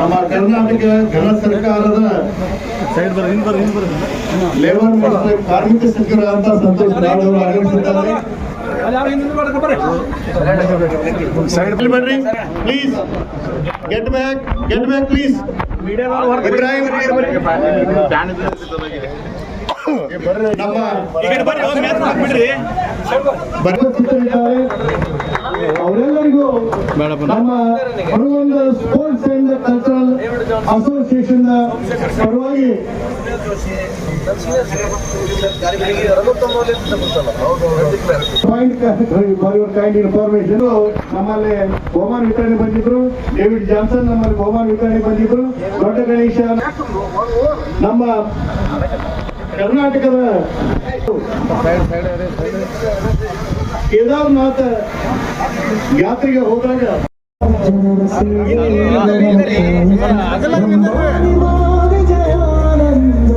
ನಮ್ಮ ಕರ್ನಾಟಕ ಘನ ಸರ್ಕಾರದ ಸೈಡ್ ಬರ್ರಿ ಹಿಂದ್ ಬರ ಹಿಂದ್ ಬರ ಲೇಬರ್ ಕಾರ್ಮಿಕ ಸಚಿವರಾದಂತ ಸಂತೋಷ್ ಲಾಡ್ ಅವರು ಆಗಮಿಸಿದ್ದಾರೆ. Please get back get back please Ibrahim ನಮ್ಮ ಬರ್ರಿ ನಮ್ಮ ಹೊರಗೊಂದ ಸ್ಪೋರ್ಟ್ಸ್ ಅಂಡ್ ಕಲ್ಚರಲ್ ಅಸೋಸಿಯೇಷನ್ ಪರವಾಗಿ ಕೈಂಡ್ ಇನ್ಫಾರ್ಮೇಶನ್ ನಮ್ಮಲ್ಲಿ ಬಹುಮಾನ ವಿತರಣೆ ಬಂದಿದ್ರು. ಡೇವಿಡ್ ಜಾನ್ಸನ್ ನಮ್ಮಲ್ಲಿ ಬಹುಮಾನ ವಿತರಣೆ ಬಂದಿದ್ರು. ದೊಡ್ಡ ಗಣೇಶ ನಮ್ಮ ಕರ್ನಾಟಕದ ಕೇದಾರ್ನಾಥ ಯಾತ್ರೆಗೆ ಹೋದಾಗ ಜಯಾನಂದ